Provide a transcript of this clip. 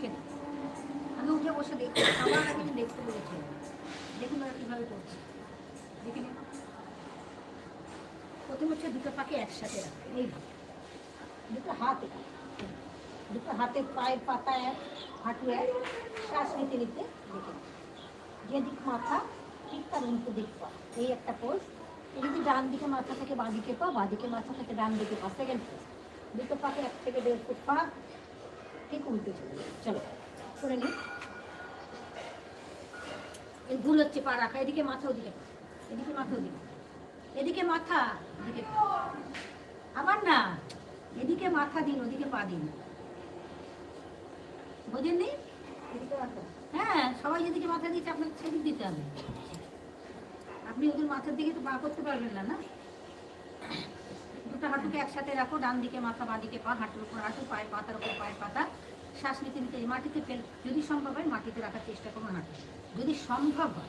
দেখে নিন আমি উঠে বসে দেখি আবার কিন্তু দেখতে বলেছি দেখুন ওরা কীভাবে করছে। দেখে নিন প্রথম হচ্ছে দুটো পাকে একসাথে রাখা। এইভাবে দুটো হাত। দুটো হাতে পায়ের পাতা এক, হাঁটু এক, শ্বাস নিতে নিতে দেখে যেদিক মাথা, ঠিক তার উল্টো দিক পা। এই একটা পোজ এই যদি ডান দিকে মাথা থেকে বাঁ দিকে পা, বাঁ দিকে মাথা থেকে ডান দিকে পা। সেকেন্ড পোজ দুটো পাকে এক থেকে দেড় ফুট পা ঠিক উল্টো চলো করে নিই। এই ভুল হচ্ছে, পা রাখা। এদিকে মাথা, ওদিকে এদিকে মাথা, ওদিকে এদিকে মাথা, এদিকে আবার না, এদিকে মাথা দিন, ওদিকে পা দিন। বোঝেননি? হ্যাঁ সবাই যেদিকে মাথা দিচ্ছে আপনাকে সেদিক দিতে হবে। আপনি ওদের মাথার দিকে তো পা করতে পারবেন না না? দুটো হাঁটুকে একসাথে রাখো, ডান দিকে মাথা, বাঁ দিকে পা, হাঁটুর উপর হাঁটু পায়ে পাতার উপর পায়ের পাতা। শ্বাস নিতে নিতে মাটিতে ফেল যদি সম্ভব হয় মাটিতে রাখার চেষ্টা করুন হাঁটুন যদি সম্ভব হয়।